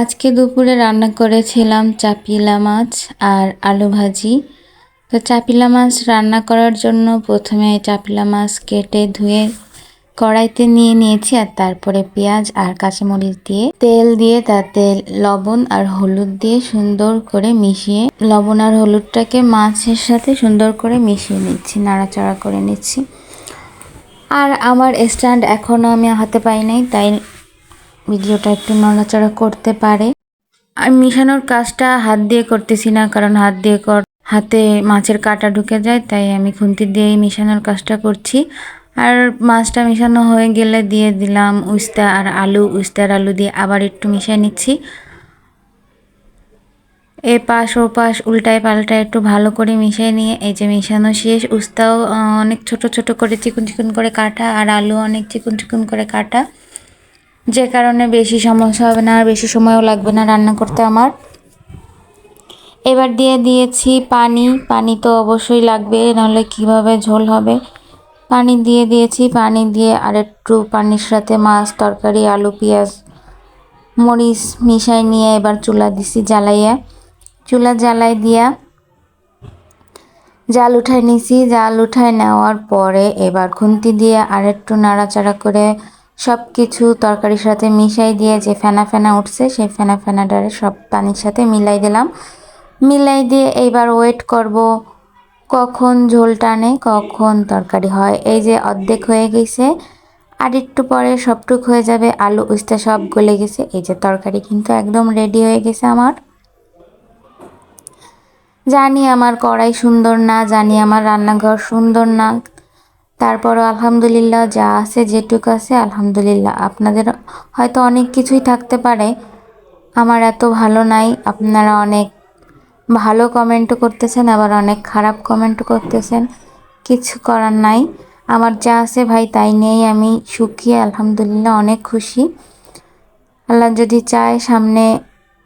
আজকে দুপুরে রান্না করেছিলাম চাপিলা মাছ আর আলু ভাজি। তো চাপিলা মাছ রান্না করার জন্য প্রথমে চাপিলা মাছ কেটে ধুয়ে কড়াইতে নিয়ে নিয়েছি আর তারপরে পেঁয়াজ আর কাঁচামরিচ দিয়ে তেল দিয়ে তাতে লবণ আর হলুদ দিয়ে সুন্দর করে মিশিয়ে লবণ আর হলুদটাকে মাছের সাথে সুন্দর করে মিশিয়ে নিচ্ছি, নাড়াচাড়া করে নিচ্ছি। আর আমার স্ট্যান্ড এখনও আমি হাতে পাই নাই, তাই ভিডিওটা একটু নড়াচড়া করতে পারে। আর মিশানোর কাজটা হাত দিয়ে করতেছি না, কারণ হাত দিয়ে কর, হাতে মাছের কাঁটা ঢুকে যায়, তাই আমি খুন্তি দিয়েই মিশানোর কাজটা করছি। আর মাছটা মিশানো হয়ে গেলে দিয়ে দিলাম উস্তা আর আলু, উস্তার আলু দিয়ে আবার একটু মিশিয়ে নিচ্ছি। এ পাশ ও পাশ উল্টায় পাল্টায় একটু ভালো করে মিশিয়ে নিয়ে, এই যে মিশানো শেষ, উস্তাও অনেক ছোট ছোট করে চিকুন চিকুন করে কাটা, আর আলু অনেক চিকুন চিকুন করে কাটা। যে কারণে বেশি সমস্যা হবে না, আর বেশি সময়ও লাগবে না রান্না করতে আমার। এবার দিয়ে দিয়েছি পানি। পানি তো অবশ্যই লাগবে, নাহলে কীভাবে ঝোল হবে? পানি দিয়ে দিয়েছি, পানি দিয়ে আর একটু পানির সাথে মাছ, তরকারি, আলু, পেঁয়াজ, মরিচ মিশাই নিয়ে এবার চুলা দিছি জ্বালাইয়া। চুলা জ্বালাই দিয়া জাল উঠাই নিছি। জাল উঠাই নেওয়ার পরে এবার খুন্তি দিয়ে আর একটু নাড়াচাড়া করে সব কিছু তরকারির সাথে মিশাই দিয়ে যে ফেনা ফেনা উঠছে, সেই ফেনা ফেনাটারে সব পানির সাথে মিলাই দিলাম। মিলাই দিয়ে এইবার ওয়েট করব কখন ঝোল টানে, কখন তরকারি হয়। এই যে অর্ধেক হয়ে গেছে, আর একটু পরে সবটুক হয়ে যাবে, আলু, উস্তা সব গলে গেছে। এই যে তরকারি কিন্তু একদম রেডি হয়ে গেছে আমার। জানি আমার কড়াই সুন্দর না, জানি আমার রান্নাঘর সুন্দর না তারপরও আলহামদুলিল্লাহ যা আছে, যেটুকু আছে, আলহামদুলিল্লাহ। আপনাদের হয়তো অনেক কিছুই থাকতে পারে। আমার এত ভালো নাই। আপনারা অনেক ভালো কমেন্টও করতেছেন, আবার অনেক খারাপ কমেন্টও করতেছেন। কিছু করার নাই। আমার যা আছে ভাই, তাই নিয়েই আমি সুখী, আলহামদুলিল্লাহ অনেক খুশি। আল্লাহ যদি চায় সামনে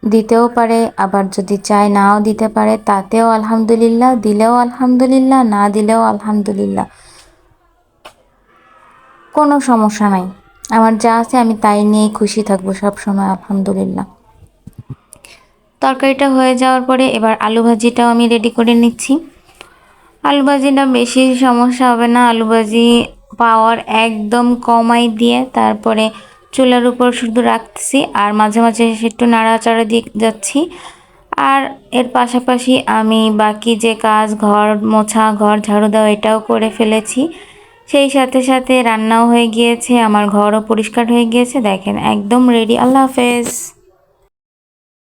দিতেও পারে, আবার যদি চায় নাও দিতে পারে, তাতেও আলহামদুলিল্লাহ, দিলেও আলহামদুলিল্লাহ, না দিলেও আলহামদুলিল্লাহ। কোনো সমস্যা নাই। আমার যা আছে আমি তাই নিয়েই খুশি থাকব সব সময় আলহামদুলিল্লাহ। তরকারিটা হয়ে যাওয়ার পরে এবার আলু ভাজিটাও আমি রেডি করে নিচ্ছি। আলু ভাজিটা বেশি সমস্যা হবে না, আলু ভাজি পাওয়ার একদম কমাই দিয়ে তারপরে চুলার উপর শুধু রাখতেছি আর মাঝে মাঝে একটু নাড়াচাড়া দিয়ে যাচ্ছি। আর এর পাশাপাশি আমি বাকি যে কাজ, ঘর মোছা, ঘর ঝাড়ু দেওয়া এটাও করে ফেলেছি। সেই সাথে সাথে রান্নাও হয়ে গিয়েছে, আমার ঘরও পরিষ্কার হয়ে গিয়েছে, দেখেন, একদম রেডি আল্লাহ হাফেজ।